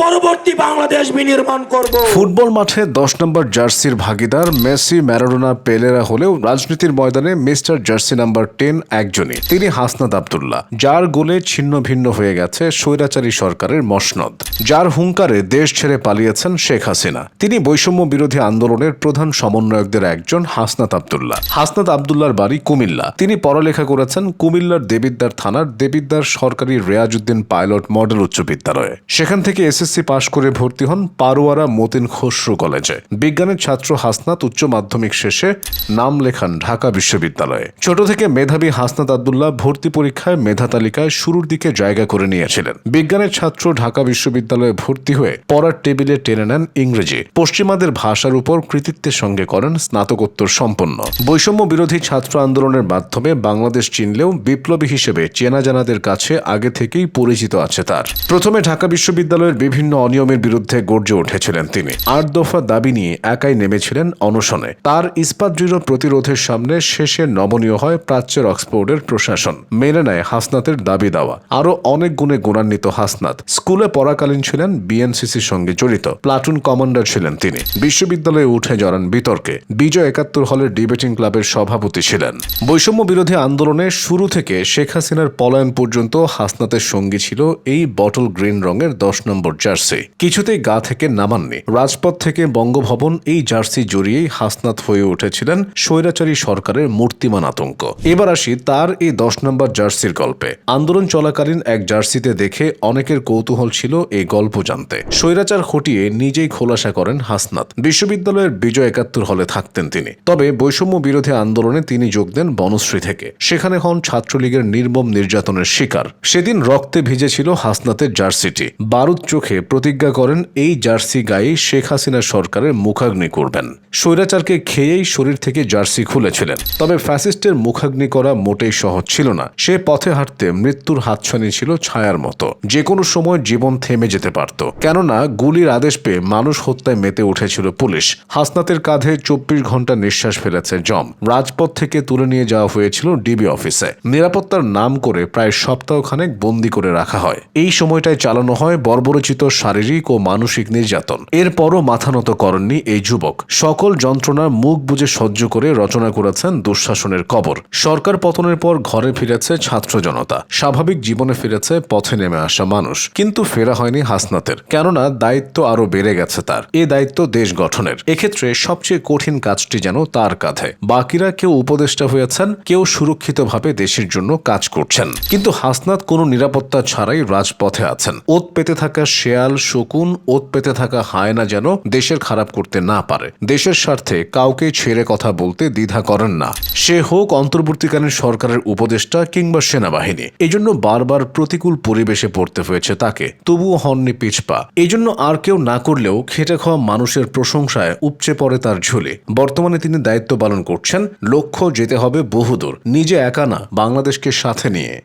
পরবর্তী বাংলাদেশ বিনির্মাণ করব। ফুটবল মাঠে দশ নম্বর জার্সির ভাগিদার মেসি ম্যারাডোনা পেলেরা হলেও রাজনীতির ময়দানে মিস্টার জার্সি নাম্বার টেন একজনই, তিনি হাসনাদ আবদুল্লাহ, যার গোলে ছিন্ন ভিন্ন হয়ে গেছে স্বৈরাচারী সরকারের মসনদ, যার হুঙ্কারে দেশ ছেড়ে পালিয়েছেন শেখ হাসিনা। তিনি বৈষম্য বিরোধী আন্দোলনের প্রধান সমন্বয়কদের একজন হাসনাত আবদুল্লাহ। হাসনাত আবদুল্লাহর বাড়ি কুমিল্লা। তিনি পড়ালেখা করেছেন কুমিল্লার দেবিদ্দার থানার দেবিদ্দার সরকারি রেয়াজউদ্দিন পাইলট মডেল উচ্চ বিদ্যালয়ে। সেখান থেকে এসএসসি পাশ করে ভর্তি হন পারোয়ারা মতিন খসরু কলেজে। বিজ্ঞানের ছাত্র হাসনাত উচ্চ মাধ্যমিক শেষে নাম লেখান ঢাকা বিশ্ববিদ্যালয়ে। ছোট থেকে মেধাবী হাসনাত আবদুল্লাহ ভর্তি পরীক্ষায় মেধা তালিকায় শুরুর দিকে জায়গা করে নিয়েছিলেন। বিজ্ঞানের ছাত্র ঢাকা বিশ্ববিদ্যালয়ে ভর্তি হয়ে পড়ার টেবিলে টেনে নেন ইংরেজি। পশ্চিমাদের ভাষার উপর কৃতিত্বের সঙ্গে করেন স্নাতকোত্তর সম্পন্ন। বৈষম্য বিরোধী ছাত্র আন্দোলনের মাধ্যমে বাংলাদেশ চিনলেও বিপ্লবী হিসেবে চেনা জানাদের কাছে আগে থেকেই পরিচিত আছে তার। প্রথমে ঢাকা বিশ্ববিদ্যালয়ের বিভিন্ন অনিয়মের বিরুদ্ধে গর্জে উঠেছিলেন তিনি। আট দফা দাবি নিয়ে একাই নেমেছিলেন অনশনে। তার ইস্পাত দৃঢ় প্রতিরোধের সামনে শেষে নমনীয় হয় প্রাচ্যের অক্সফোর্ডের প্রশাসন। মেনে নেয় হাসনাতের দাবি দেওয়া। আরও অনেক গুণে গুণান্বিত হাসনাত। স্কুলে পড়াকালীন ছিলেন বিএনসিসির সঙ্গে জড়িত। প্লাটুন কমান্ডার ছিলেন তিনি। বিশ্ববিদ্যালয়ে উঠে জড়ান বিতর্কে। বিজয় একাত্তর হলের ডিবেটিং ক্লাবের সভাপতি ছিলেন। বৈষম্য বিরোধী আন্দোলনে শুরু থেকে শেখ হাসিনার পলায়ন পর্যন্ত হাসনাতের সঙ্গী ছিল এই বটল গ্রিন রঙের দশ নম্বর জার্সি। কিছুতেই গা থেকে নামাননি। রাজপথ থেকে বঙ্গভবন এই জার্সি জড়িয়েই হাসনাত হয়ে উঠেছিলেন স্বৈরাচারী সরকারের মূর্তিমান আতঙ্ক। এবার আসি তার এই দশ নম্বর জার্সির গল্পে। আন্দোলন চলাকালীন এক জার্সিতে দেখে অনেকের কৌতূহল ছিল এই গল্প জানতে। স্বৈরাচার হটিয়ে নিজেই খোলাসা করেন হাসনাত। বিশ্ববিদ্যালয়ের বিজয় একাত্তর হলে থাকতেন তিনি। তবে বৈষম্য বিরোধী আন্দোলনে তিনি যোগ দেন বনশ্রী থেকে। সেখানে হন ছাত্রলীগের নির্মম নির্যাতনের শিকার। সেদিন রক্তে ভিজেছিল হাসনাতের জার্সিটি। বারুদ চোখে প্রতিজ্ঞা করেন এই জার্সি গায়েই শেখ হাসিনা সরকারের মুখাগ্নি করবেন। স্বৈরাচারকে খেয়েই শরীর থেকে জার্সি খুলেছিলেন। তবে ফ্যাসিস্টের মুখাগ্নি করা মোটেই সহজ ছিল না। সে পথে হাঁটতে মৃত্যুর হাতছানি ছিল ছায়ার মতো। যে কোনো সময় জীবন থেমে যেতে পারত। কেননা গুলির আদেশ পেয়ে মানুষ হত্যায় মেতে উঠেছিল পুলিশ। হাসনাতের কাঁধে চব্বিশ ঘণ্টা নিঃশ্বাস ফেলেছে জম। রাজপথ থেকে তুলে নিয়ে যাওয়া হয়েছিল ডিবি অফিসে। নিরাপত্তার নাম করে প্রায় সপ্তাহখানেক বন্দি করে রাখা হয়। এই সময়টায় চালানো হয় বর্বরচিত শারীরিক ও মানসিক নির্যাতন। এরপরও মাথা নত করেননি এই যুবক। সকল যন্ত্রণার মুখ বুঝে সহ্য করে রচনা করেছেন দুঃশাসনের কবর। সরকার পতনের পর ঘরে ফিরেছে ছাত্র জনতা। স্বাভাবিক জীবনে ফিরেছে, পথে নেমে আসা মানুষ। কিন্তু ফেরা হয়নি হাসনাতের। কেননা দায়িত্ব আরও বেড়ে গেছে তার। এ দায়িত্ব দেশ গঠনের। এক্ষেত্রে সবচেয়ে কঠিন কাজটি যেন তার কাঁধে। বাকিরা কেউ উপদেষ্টা হয়েছেন, কেউ সুরক্ষিতভাবে দেশের জন্য কাজ করছেন। কিন্তু হাসনাত কোনো নিরাপত্তা ছাড়াই রাজপথে আছেন। ওত পেতে থাকা শেয়াল শকুন, ওত পেতে থাকা হায়না যেন দেশের খারাপ করতে না পারে। দেশের স্বার্থে কাউকে ছেড়ে কথা বলতে দ্বিধা করেন না। সে হোক অন্তর্বর্তীকালীন সরকারের উপদেষ্টা কিংবা সেনাবাহিনী। এজন্য বারবার প্রতিকূল পরিবেশে পড়তে হয়েছে তাকে। তবুও হননি পিছপা। এজন্য আর কেউ না করলেও খেটে খাওয়া মানুষের প্রশংসায় উপচে পড়ে তার ঝুলে। বর্তমানে তিনি দায়িত্ব পালন করছেন, লক্ষ্য যেতে হবে বহুদূর। নিজে একা না, বাংলাদেশকে সাথে নিয়ে।